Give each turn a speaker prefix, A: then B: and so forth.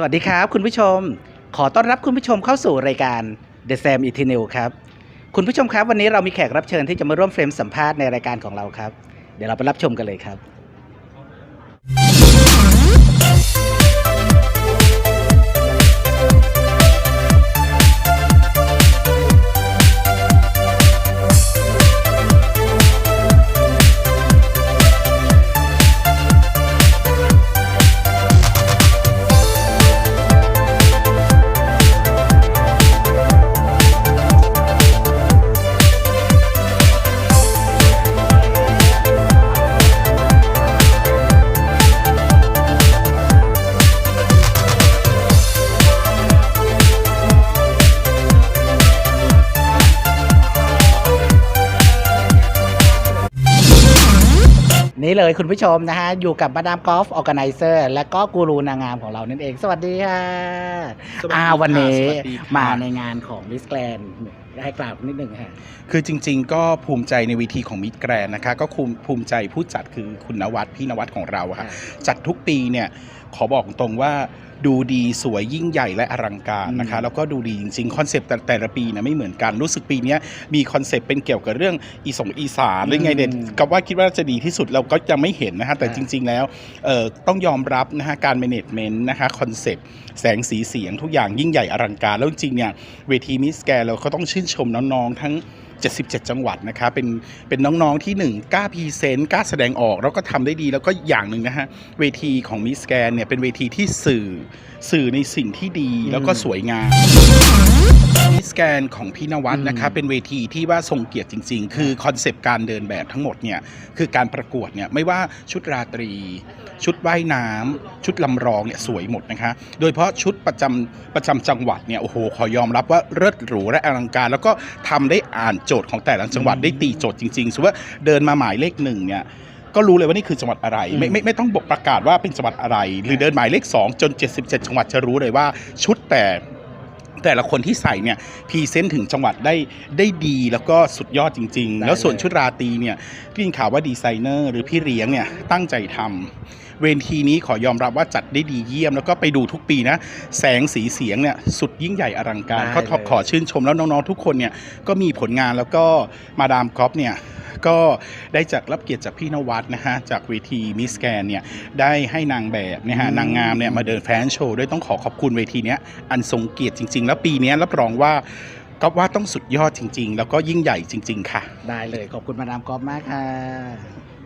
A: สวัสดีครับคุณผู้ชม ขอต้อนรับคุณผู้ชมเข้าสู่รายการ The Sam e t e r n a l ครับ คุณผู้ชมครับวันนี้เรามีแขกรับเชิญที่จะมาร่วมเฟรมสัมภาษณ์ในรายการของเราครับ เดี๋ยวเราไปรับชมกันเลยครับ นี่เลยคุณผู้ชมนะฮะ อยู่กับมาดามกอล์ฟออแกไนเซอร์และก็กูรูนางงามของเรานั่นเอง สวัสดีค่ะ
B: สวัสดี
A: อ่า
B: ค่ะ
A: วันนี้
B: สวัสดีค่ะ
A: มาในงานของมิสแกรนให้กล่าวนิดหนึ่งค่ะ
B: คือจริง ๆ ก็ภูมิใจในเวทีของมิดแกรนนะคะ ก็ภูมิภูมิใจผู้จัดคือคุณนวัดพี่นวัดของเราค่ะจัดทุกปีเนี่ย ขอบอกตรงว่าดูดีสวยยิ่งใหญ่และอลังการนะคะ
A: อืม
B: แล้วก็ดูดีจริงๆคอนเซปต์แต่แต่ละปีนะไม่เหมือนกันรู้สึกปีเนี้ยมีคอนเซปต์เป็นเกี่ยวกับเรื่องอีสงอีสานหรือไงเด็ดกับว่าคิดว่าจะดีที่สุดเราก็ยังไม่เห็นนะฮะแต่จริง ๆ แล้วเอ่อต้องยอมรับนะฮะการ management นะคะคอนเซปต์แสงสีเสียงทุกอย่างยิ่งใหญ่อลังการ แล้วจริงๆเนี่ยเวทีมิสแกเราก็ต้องชื่นชมน้องๆทั้ง 77 จังหวัดนะคะเป็นเป็นน้องๆที่ 1 กล้าพรีเซนต์กล้าแสดงออก แล้วก็ทำได้ดีแล้วก็อย่างหนึ่งนะฮะเวทีของมิสแกนเนี่ยเป็นเวทีที่สื่อสื่อในสิ่งที่ดีแล้วก็สวยงามมิสแกนของพี่นวัดนะคะ
A: อืม
B: เป็นเวทีที่ว่าทรงเกียรติจริง ๆ คือคอนเซปต์การเดินแบบทั้งหมดเนี่ยคือการประกวดเนี่ยไม่ว่าชุดราตรี ชุดว่ายน้ำชุดลำรองเนี่ยสวยหมดนะคะ โดยเฉพาะชุดประจำประจำจังหวัดเนี่ยโอ้โหขอยอมรับว่าเลิศหรูและอลังการ แล้วก็ทำได้อ่านโจทย์ของแต่ละจังหวัดได้ตีโจทย์จริงๆสมมติว่าเดินมาหมายเลขหนึ่งเนี่ย ก็รู้เลยว่านี่คือจังหวัดอะไรไม่
A: อืม
B: ไม่ไม่ต้องบอกประกาศว่าเป็นจังหวัดอะไร หรือเดินหมายเลข 2 จน 77 จังหวัดจะรู้เลยว่าชุดแต่แต่ละคนที่ใส่เนี่ยพรีเซนต์ถึงจังหวัดได้ได้ดีแล้วก็สุดยอดจริง
A: ได้
B: ๆแล้วส่วน
A: เลย
B: ชุดราตรีเนี่ยพี่ยินข่าวว่าดีไซเนอร์หรือพี่เลี้ยงเนี่ยตั้งใจทำเวทีนี้ขอยอมรับว่าจัดได้ดีเยี่ยม แล้วก็ไปดูทุกปีนะ แสงสีเสียงเนี่ยสุดยิ่งใหญ่อลังการ
A: ได้
B: ก็ขอ
A: เลย
B: ขอชื่นชมแล้วน้องๆทุกคนเนี่ยก็มีผลงานแล้วก็มาดามกอฟเนี่ย ก็ได้จากรับเกียรติจากพี่นวัดนะฮะจากเวทีมิสแกนเนี่ยได้ให้นางแบบเนี่ยฮะนางงามเนี่ยมาเดินแฟชั่นโชว์ด้วยต้องขอขอบคุณเวทีเนี้ยอันทรงเกียรติจริง ๆ แล้วปีเนี้ยรับรองว่าก็ว่าต้องสุดยอดจริง ๆ แล้วก็ยิ่งใหญ่จริง ๆ ค่ะ
A: ได้เลยขอบคุณมาดามกอล์ฟมากค่ะ